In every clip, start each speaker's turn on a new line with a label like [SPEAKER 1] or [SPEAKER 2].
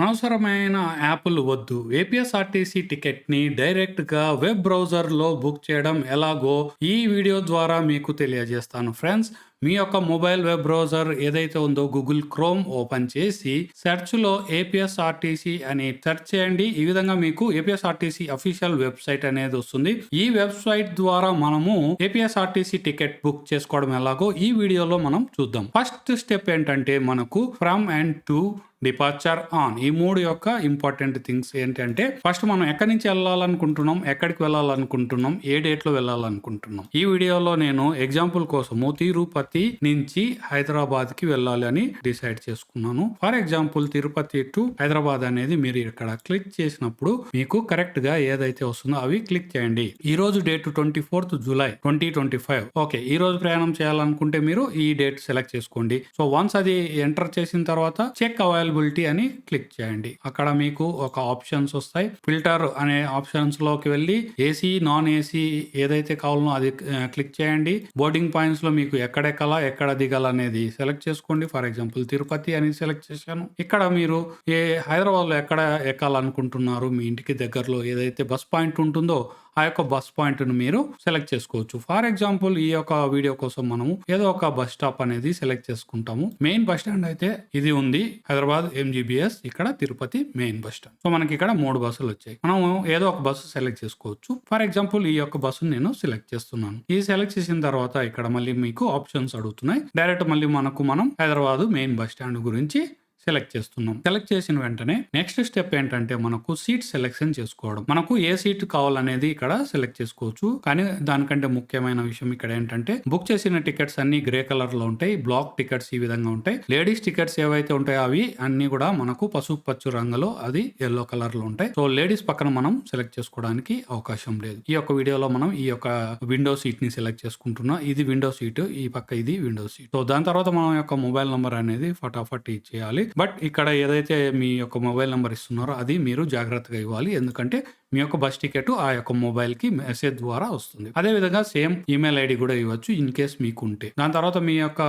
[SPEAKER 1] అనవసరమైన యాప్లు వద్దు. ఏపీఎస్ఆర్టీసీ టికెట్ని డైరెక్ట్గా వెబ్ బ్రౌజర్లో బుక్ చేయడం ఎలాగో ఈ వీడియో ద్వారా మీకు తెలియజేస్తాను. ఫ్రెండ్స్ మీ యొక్క మొబైల్ వెబ్ బ్రౌజర్ ఏదైతే ఉందో గూగుల్ క్రోమ్ ఓపెన్ చేసి సెర్చ్లో ఏపీఎస్ఆర్టీసీ అని సెర్చ్ చేయండి. ఈ విధంగా మీకు ఏపీఎస్ఆర్టీసీ అఫీషియల్ వెబ్సైట్ అనేది వస్తుంది. ఈ వెబ్సైట్ ద్వారా మనము ఏపీఎస్ఆర్టీసీ టికెట్ బుక్ చేసుకోవడం ఎలాగో ఈ వీడియోలో మనం చూద్దాం. ఫస్ట్ స్టెప్ ఏంటంటే మనకు from and to departure on ఈ మూడు యొక్క ఇంపార్టెంట్ థింగ్స్ ఏంటంటే ఫస్ట్ మనం ఎక్కడి నుంచి వెళ్ళాలనుకుంటున్నాం ఎక్కడికి వెళ్ళాలనుకుంటున్నాం ఏ డేట్లో వెళ్ళాలనుకుంటున్నాం. ఈ వీడియోలో నేను ఎగ్జాంపుల్ కోసము తిరుపతి నుంచి హైదరాబాద్కి వెళ్ళాలి అని డిసైడ్ చేసుకున్నాను. For example Tirupati to Hyderabad అనేది మీరు ఇక్కడ క్లిక్ చేసినప్పుడు మీకు కరెక్ట్గా ఏదైతే వస్తుందో అవి క్లిక్ చేయండి. ఈ రోజు date twenty fourth July twenty twenty five okay ఈ రోజు ప్రయాణం చేయాలనుకుంటే మీరు ఈ డేట్ సెలెక్ట్ చేసుకోండి. సో వన్స్ అది ఎంటర్ చేసిన తర్వాత చెక్ అవైలబిలిటీ అని క్లిక్ చేయండి. అక్కడ మీకు ఒక ఆప్షన్స్ వస్తాయి. ఫిల్టర్ అనే ఆప్షన్స్లోకి వెళ్ళి ఏసీ నాన్ ఏసీ ఏదైతే కావాలనో అది క్లిక్ చేయండి. బోర్డింగ్ పాయింట్స్లో మీకు ఎక్కడెక్కల ఎక్కడ దిగాల అనేది సెలెక్ట్ చేసుకోండి. ఫర్ ఎగ్జాంపుల్ తిరుపతి అని సెలెక్ట్ చేశాను. ఇక్కడ మీరు ఏ హైదరాబాద్లో ఎక్కడ ఎక్కాలనుకుంటున్నారు? మీ ఇంటికి దగ్గరలో ఏదైతే బస్ పాయింట్ ఉంటుందో ఆ యొక్క బస్ పాయింట్ను మీరు సెలెక్ట్ చేసుకోవచ్చు. ఫర్ ఎగ్జాంపుల్ ఈ యొక్క వీడియో కోసం మనము ఏదో ఒక బస్ స్టాప్ అనేది సెలెక్ట్ చేసుకుంటాము. మెయిన్ బస్ స్టాండ్ అయితే ఇది ఉంది. హైదరాబాద్ ఎంజీబీఎస్ ఇక్కడ Tirupati main bus stand so మనకి ఇక్కడ మూడు బస్సులు వచ్చాయి. మనం ఏదో ఒక బస్సు సెలెక్ట్ చేసుకోవచ్చు. ఫర్ ఎగ్జాంపుల్ ఈ యొక్క బస్సును నేను సెలెక్ట్ చేస్తున్నాను. ఈ సెలెక్ట్ చేసిన తర్వాత ఇక్కడ మళ్ళీ మీకు ఆప్షన్స్ అడుగుతున్నాయి. డైరెక్ట్ మళ్ళీ మనకు మనం హైదరాబాద్ మెయిన్ బస్ స్టాండ్ గురించి సెలెక్ట్ చేస్తున్నాం. సెలెక్ట్ చేసిన వెంటనే నెక్స్ట్ స్టెప్ ఏంటంటే మనకు సీట్ సెలెక్షన్ చేసుకోవడం. మనకు ఏ సీట్ కావాలనేది ఇక్కడ సెలెక్ట్ చేసుకోవచ్చు. కానీ దానికంటే ముఖ్యమైన విషయం ఇక్కడ ఏంటంటే బుక్ చేసిన టికెట్స్ అన్ని గ్రే కలర్లో ఉంటాయి. బ్లాక్ టికెట్స్ ఈ విధంగా ఉంటాయి. లేడీస్ టికెట్స్ ఏవైతే ఉంటాయో అవి అన్ని కూడా మనకు పసుపు పచ్చు రంగులో అది ఎల్లో కలర్లో ఉంటాయి. సో లేడీస్ పక్కన మనం సెలెక్ట్ చేసుకోవడానికి అవకాశం లేదు. ఈ యొక్క వీడియోలో మనం ఈ యొక్క విండో సీట్ని సెలెక్ట్ చేసుకుంటున్నాం. ఇది విండో సీట్ ఈ పక్క ఇది విండో సీట్. సో దాని తర్వాత మనం యొక్క మొబైల్ నంబర్ అనేది ఫటాఫట్ ఇచ్చేయాలి బట్ ఇక్కడ ఏదైతే మీ యొక్క మొబైల్ నెంబర్ ఇస్తున్నారో అది మీరు జాగ్రత్తగా ఇవ్వాలి. ఎందుకంటే మీ యొక్క బస్ టికెట్ ఆ యొక్క మొబైల్కి మెసేజ్ ద్వారా వస్తుంది. అదే విధంగా సేమ్ ఈమెయిల్ ఐడి కూడా ఇవ్వచ్చు ఇన్ కేస్ మీకు ఉంటే దాని తర్వాత మీ యొక్క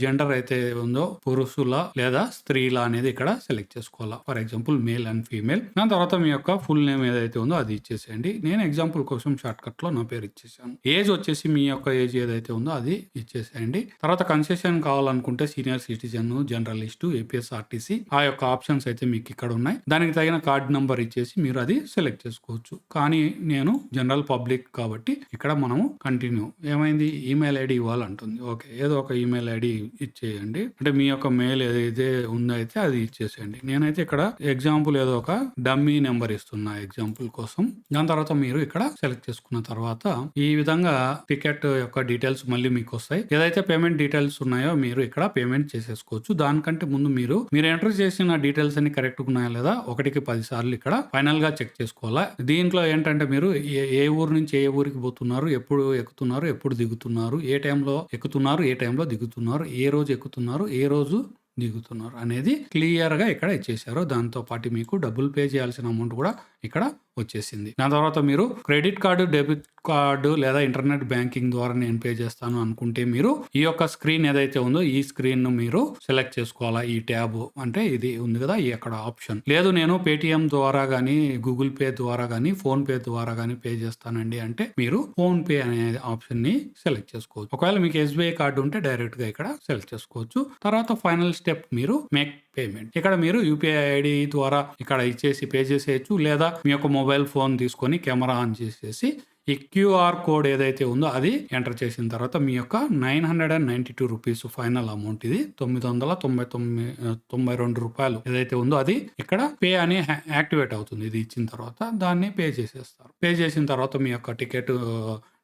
[SPEAKER 1] జెండర్ అయితే ఉందో పురుషుల లేదా స్త్రీల అనేది ఇక్కడ సెలెక్ట్ చేసుకోవాలా. For example male and female. దాని తర్వాత మీ యొక్క ఫుల్ నేమ్ ఏదైతే ఉందో అది ఇచ్చేసేయండి. నేను ఎగ్జాంపుల్ కోసం షార్ట్ కట్లో నా పేరు ఇచ్చేసాను. ఏజ్ వచ్చేసి మీ యొక్క ఏజ్ ఏదైతే ఉందో అది ఇచ్చేసేయండి. తర్వాత కన్సెషన్ కావాలనుకుంటే సీనియర్ సిటిజన్ జర్నలిస్ట్ ఏపీఎస్ఆర్టీసీ ఆ యొక్క ఆప్షన్స్ అయితే మీకు ఇక్కడ ఉన్నాయి. దానికి తగిన కార్డ్ నంబర్ ఇచ్చేసి మీరు అది సెలెక్ట్ చేసుకోవచ్చు. కానీ నేను జనరల్ పబ్లిక్ కాబట్టి ఇక్కడ మనము కంటిన్యూ ఏమైంది? ఈమెయిల్ ఐడి ఇవ్వాలంటుంది. ఓకే. ఏదో ఒక ఈమెయిల్ ఐడి ఇచ్చేయండి. అంటే మీ యొక్క మెయిల్ ఏదైతే ఉందో అయితే అది ఇచ్చేసేయండి. నేనైతే ఇక్కడ ఎగ్జాంపుల్ ఏదో ఒక డమ్మీ నెంబర్ ఇస్తున్నా ఎగ్జాంపుల్ కోసం. దాని తర్వాత మీరు ఇక్కడ సెలెక్ట్ చేసుకున్న తర్వాత ఈ విధంగా టికెట్ యొక్క డీటెయిల్స్ మళ్ళీ మీకు వస్తాయి. ఏదైతే పేమెంట్ డీటెయిల్స్ ఉన్నాయో మీరు ఇక్కడ పేమెంట్ చేసేసుకోవచ్చు. దానికంటే ముందు మీరు మీరు ఎంటర్ చేసిన డీటెయిల్స్ అన్ని కరెక్ట్ ఉన్నాయా లేదా? ఒకటికి పది సార్లు ఇక్కడ ఫైనల్గా చెక్ చేసుకోవాలా? దీంట్లో ఏంటంటే మీరు ఏ- ఏ ఊరు నుంచి ఏ ఊరికి పోతున్నారు ఎప్పుడు ఎక్కుతున్నారు ఎప్పుడు దిగుతున్నారు ఏ టైంలో ఎక్కుతున్నారు ఏ టైంలో దిగుతున్నారు ఏ రోజు ఎక్కుతున్నారు ఏ రోజు దిగుతున్నారు అనేది క్లియర్గా ఇక్కడ ఇచ్చేసారు దాంతో పాటు మీకు డబ్బులు పే చేయాల్సిన అమౌంట్ కూడా ఇక్కడ వచ్చేసింది. దాని తర్వాత మీరు క్రెడిట్ కార్డు డెబిట్ కార్డు లేదా ఇంటర్నెట్ బ్యాంకింగ్ ద్వారా నేను పే చేస్తాను అనుకుంటే మీరు ఈ యొక్క స్క్రీన్ ఏదైతే ఉందో ఈ స్క్రీన్ను మీరు సెలెక్ట్ చేసుకోవాలా? ఈ ట్యాబ్ అంటే ఇది ఉంది కదా ఈ అక్కడ ఆప్షన్. లేదు నేను పేటిఎం ద్వారా కానీ గూగుల్ పే ద్వారా కానీ ఫోన్ పే ద్వారా కానీ పే చేస్తానండి అంటే మీరు ఫోన్ పే అనే ఆప్షన్ని సెలెక్ట్ చేసుకోవచ్చు. ఒకవేళ మీకు ఎస్బీఐ కార్డు ఉంటే డైరెక్ట్గా ఇక్కడ సెలెక్ట్ చేసుకోవచ్చు. తర్వాత ఫైనల్ స్టెప్ మీరు మేక్ పేమెంట్. ఇక్కడ మీరు యూపీఐ ఐడి ద్వారా ఇక్కడ ఇచ్చేసి పే చేసేయచ్చు లేదా మీ యొక్క మొబైల్ ఫోన్ తీసుకొని కెమెరా ఆన్ చేసేసి ఈ క్యూఆర్ కోడ్ ఏదైతే ఉందో అది ఎంటర్ చేసిన తర్వాత మీ యొక్క nine hundred and ninety two rupees final amount ఇది తొమ్మిది వందల తొంభై తొమ్మిది తొంభై రెండు రూపాయలు ఏదైతే ఉందో అది ఇక్కడ పే అని యాక్టివేట్ అవుతుంది ఇది ఇచ్చిన తర్వాత దాన్ని పే చేసేస్తారు. పే చేసిన తర్వాత మీ యొక్క టికెట్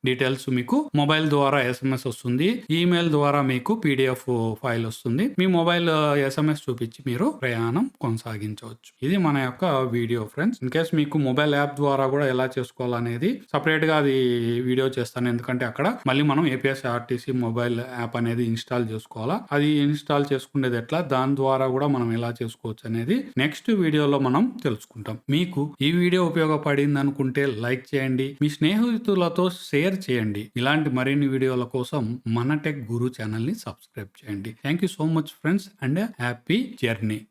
[SPEAKER 1] డీటెయిల్స్ మీకు మొబైల్ ద్వారా ఎస్ఎంఎస్ వస్తుంది. ఈమెయిల్ ద్వారా మీకు పీడిఎఫ్ ఫైల్ వస్తుంది. మీ మొబైల్ ఎస్ఎంఎస్ uh, చూపించి మీరు ప్రయాణం కొనసాగించవచ్చు. ఇది మన యొక్క వీడియో ఫ్రెండ్స్ ఇన్ కేస్ మీకు మొబైల్ యాప్ ద్వారా కూడా ఎలా చేసుకోవాలనేది సపరేట్గా అది వీడియో చేస్తాను. ఎందుకంటే అక్కడ మళ్ళీ మనం ఏపీఎస్ ఆర్టీసీ మొబైల్ యాప్ అనేది ఇన్స్టాల్ చేసుకోవాలా? అది ఇన్స్టాల్ చేసుకునేది ఎట్లా? దాని ద్వారా కూడా మనం ఎలా చేసుకోవచ్చు అనేది నెక్స్ట్ వీడియోలో మనం తెలుసుకుంటాం. మీకు ఈ వీడియో ఉపయోగపడింది అనుకుంటే లైక్ చేయండి. మీ స్నేహితులతో షేర్ చేయండి. ఇలాంటి మరిన్ని వీడియోల కోసం మన టెక్ గురు ఛానల్ని సబ్స్క్రైబ్ చేయండి. Thank you so much friends and happy journey.